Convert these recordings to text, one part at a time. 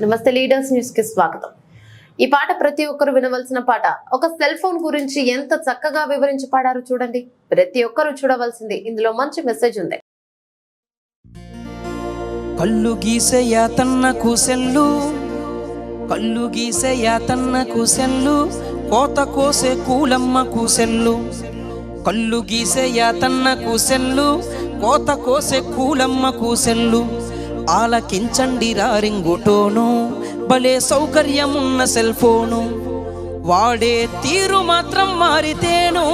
నమస్తే లీడర్స్ న్యూస్కి స్వాగతం. ఈ పాట ప్రతి ఒక్కరు వినవలసిన పాట. ఒక సెల్ ఫోన్ గురించి ఎంత చక్కగా వివరించి పాడారు చూడండి. ప్రతి ఒక్కరు చూడవలసింది. ఇందులో మంచి మెసేజ్ ఉంది. కళ్ళు గీసే తన్న కూసెల్లు కళ్ళు గీసే తన్న కూసెల్లు కోత కోసే కూలమ్మ కూసెల్లు కళ్ళు గీసే తన్న కూసెల్లు కోత కోసే కూలమ్మ కూసెల్లు ఆలకించండి రారింగుటోను. భలే సౌకర్యమున్న సెల్ ఫోను వాడే తీరు మాత్రం మారితేను.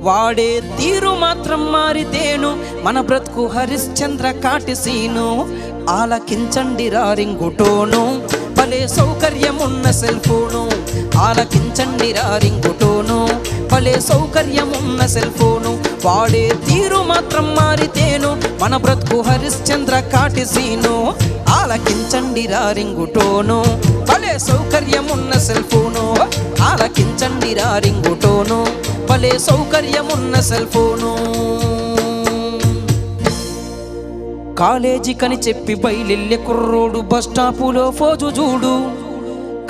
వాడే తీరు మాత్రం మారితేను. మన బ్రతుకు హరిశ్చంద్ర కాటిసీను ఆలకించండి రారింగుటోను. భలే సౌకర్యమున్న సెల్ ఫోను ఆలకించండి రారింగుటోను. భలే సౌకర్యమున్న సెల్ ఫోను వాడే తీరు మాత్రం మారితేను. మన బ్రతుకు హరిశ్చంద్ర కాటిసీను ఆలకించండి రారింగుటోను భలే సౌకర్యమున్న సెల్ ఫోను. ఆలకించండి రారింగుటోను భలే సౌకర్యమున్న సెల్ ఫోను. కాలేజీకని చెప్పి బయలెల్లె కుర్రోడు బస్ స్టాపులో ఫోజు చూడు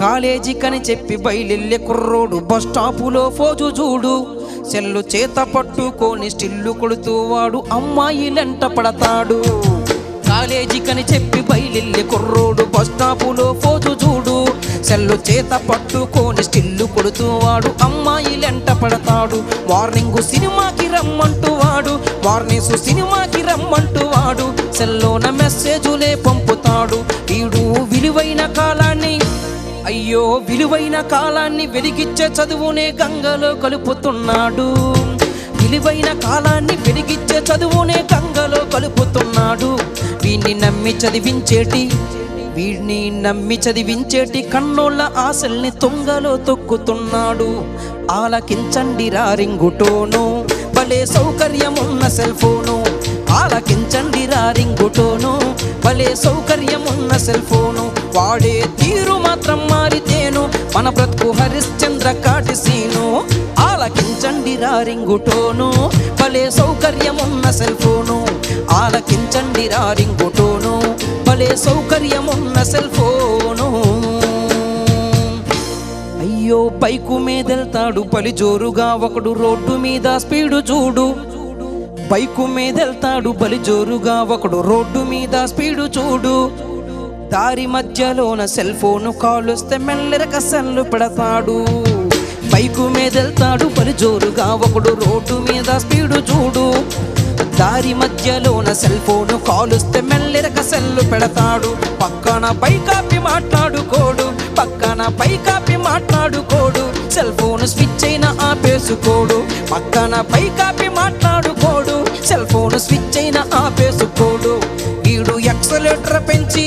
కాలేజీకని చెప్పి బయలెల్లె కుర్రోడు బస్ స్టాపులో ఫోజు చూడు. సెల్లు చేత పట్టుకొని స్టిల్లు కొడుతూ వాడు అమ్మాయిలంట పడతాడు. కాలేజీకని చెప్పి బయలెల్లె కుర్రోడు బస్ స్టాపులో ఫోజు చూడు. సెల్లు చేత పట్టుకొని స్టిల్లు కొడుతూ వాడు అమ్మాయిలెంట పడతాడు. వార్నింగ్ సినిమాకి రమ్మంటూ వాడు వార్నింగ్స్ సినిమాకి రమ్మంటూ వాడు. సెల్లోన మెసేజులే పంపుతాడు. వీడు అయ్యో విలువైన కాలాన్ని వెలిగిచ్చే చదువునే గంగలో కలుపుతున్నాడు. విలువైన కాలాన్ని వెలిగిచ్చే చదువునే గంగలో కలుపుతున్నాడు. వీణ్ణి నమ్మి చదివించేటి వీడిని నమ్మి చదివించేటి కన్నోళ్ళ ఆశల్ని తుంగలో తొక్కుతున్నాడు. ఆలకించండి రారింగుటోను భలే సౌకర్యమున్న సెల్ ఫోను ఆలకించండి రారింగుటోను భలే సౌకర్యమున్న సెల్ ఫోను వాడే తీరు మాత్రం మారితేను. మన బ్రతుకు హరిశ్చంద్ర కాటిసీను ఆలకించండి రారింగుటోను భలే సౌకర్యమున్న సెల్ ఫోను ఆలకించండి రారింగుటోను భలే సౌకర్యమున్న సెల్ ఫోను అయ్యో బైకు మీదెళ్తాడు పలి జోరుగా ఒకడు రోడ్డు మీద స్పీడు చూడు. బైకు మీదెళ్తాడు బలి జోరుగా ఒకడు రోడ్డు మీద స్పీడు చూడు. దారి మధ్యలోన సెల్ ఫోను కాలుస్తే మెల్లెరక సెల్లు పెడతాడు. బైకు మీదెళ్తాడు పలు జోరుగా ఒకడు రోడ్డు మీద స్పీడు చూడు. దారి మధ్యలోన సెల్ ఫోను కాలుస్తే మెల్లెరక సెల్లు పెడతాడు. పక్కన పైకాపి మాట్లాడుకోడు పక్కన పైకాపి మాట్లాడుకోడు. సెల్ ఫోన్ స్విచ్ అయినా ఆపేసుకోడు పక్కన పైకాపి మాట్లాడుకోడు. సెల్ ఫోన్ స్విచ్ అయినా ఆపేసుకోడు. వీడు ఎక్సలేటర్ పెంచి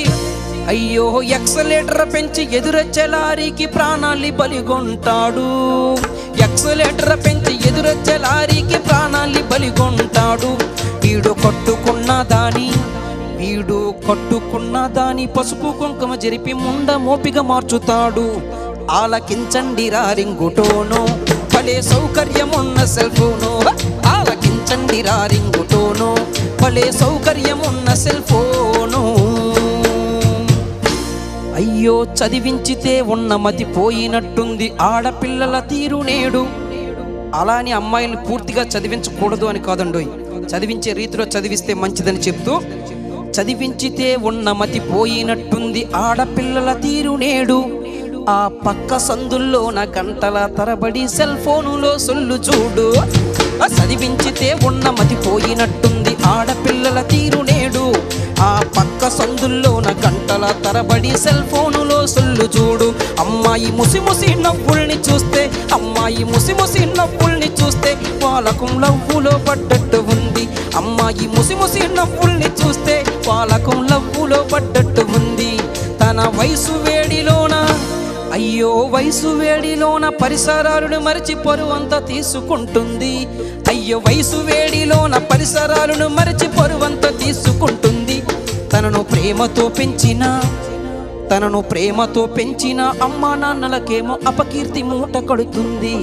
అయ్యో ఎక్సలేటర్ పెంచి ఎదురొచ్చే లారీకి ప్రాణాలి బలిగొంటాడు. ఎక్సలేటర్ పెంచి ఎదురొచ్చే లారీకి ప్రాణాలి బలిగొంటాడు. వీడు కొట్టుకున్న దాని వీడు కట్టుకున్న దాని పసుపు కుంకుమ జరిపి ముండ మోపిగా మార్చుతాడు. ఆలకించండి రారింగుటోను భలే సౌకర్యమున్న సెల్ ఫోను ఆలకించండి రారింగుటోను భలే సౌకర్యమున్న సెల్ ఫోన్ అయ్యో చదివించితే ఉన్న మతి పోయినట్టుంది. ఆడపిల్లల తీరు నేడు. అలాని అమ్మాయిని పూర్తిగా చదివించకూడదు అని కాదండోయ్. చదివించే రీతిలో చదివిస్తే మంచిదని చెప్తూ చదివించితే ఉన్న మతి పోయినట్టుంది. ఆడపిల్లల తీరు నేడు. ఆ పక్క సందుల్లోన గంటల తరబడి సెల్ ఫోనులో సొల్లు చూడు. చదివించితే ఉన్న మతి పోయినట్టుంది. ఆడపిల్లల తీరు నేడు సందుల్లోన గంటల తరబడి సెల్ ఫోనులో సొల్లు చూడు. అమ్మాయి ముసి ముసి నవ్వుల్ని చూస్తే అమ్మాయి ముసి ముసి నవ్వుల్ని చూస్తే వాళ్ళకం లవ్వులో పడ్డట్టు ఉంది. అమ్మాయి ముసి ముసి నవ్వుల్ని చూస్తే వాళ్ళకం లవ్వులో పడ్డట్టు ఉంది. తన వయసు వేడిలోన అయ్యో వయసు వేడిలోన పరిసరాలను మరిచి పరువంతా తీసుకుంటుంది. అయ్యో వయసు వేడిలోన పరిసరాలను మరిచి పరువంతా తీసుకుంటుంది. తనను ప్రేమతో పెంచిన తనను ప్రేమతో పెంచిన అమ్మా నాన్నలకేమో అపకీర్తి మూట కడుతుంది.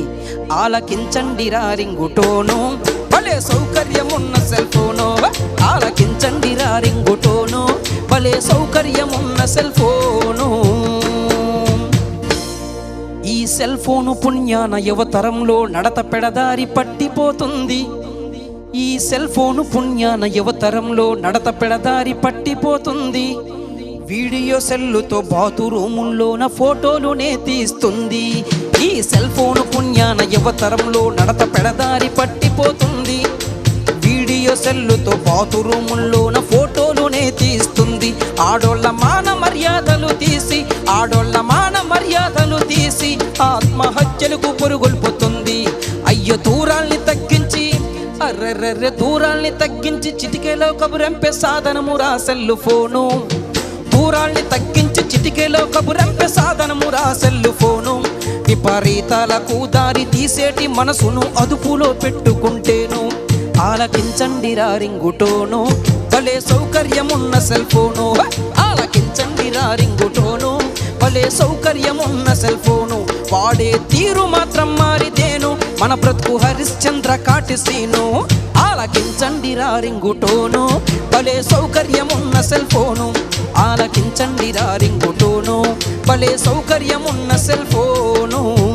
ఆలకించండి రారింగుటోను భలే సౌకర్యమున్న సెల్ ఫోను ఆలకించండి రారింగుటోను భలే సౌకర్యమున్న సెల్ ఫోను. ఈ సెల్ ఫోను పుణ్యాన యువతరంలో నడత పెడదారి పట్టిపోతుంది. ఈ సెల్ ఫోను పుణ్యాన యువతరంలో నడత పెడదారి పట్టిపోతుంది. వీడియో సెల్లుతో బాతురూముల్లోన ఫోటోలునే తీస్తుంది. ఈ సెల్ ఫోను పుణ్యాన యువతరంలో నడత పెడదారి పట్టిపోతుంది. వీడియో సెల్లుతో బాతురూముల్లోన ఫోటోలునే తీస్తుంది. ఆడోళ్ళ మాన మర్యాదలు తీసి ఆడోళ్ళ మాన మర్యాదలు తీసి ఆత్మహత్యలకు పొరుగుల్పుతుంది. అయ్యో దూరాల్ని రెర్రెర్రె దూరాల్ని తగ్గించి చిటికేలో కబురెంపే సాధనము రా సెల్లు ఫోను. దూరాల్ని తగ్గించి చిటికేలో కబురంపే సాధనము రా సెల్లు ఫోను. విపరీతాలకు దారి తీసేటి మనసును అదుపులో పెట్టుకుంటేను. ఆలకించండి రా రింగుటోను. భలే సౌకర్యమున్న సెల్ ఫోను. ఆలకించండి రా రింగుటోను. భలే సౌకర్యమున్న సెల్ ఫోను. వాడే తీరు మాత్రం మారితేను మన బ్రతుకు హరిశ్చంద్ర కాటిసీను ఆలకించండి రారింగుటోను భలే సౌకర్యమున్న సెల్ ఫోను. ఆలకించండి రారింగుటోను భలే సౌకర్యమున్న సెల్ ఫోను.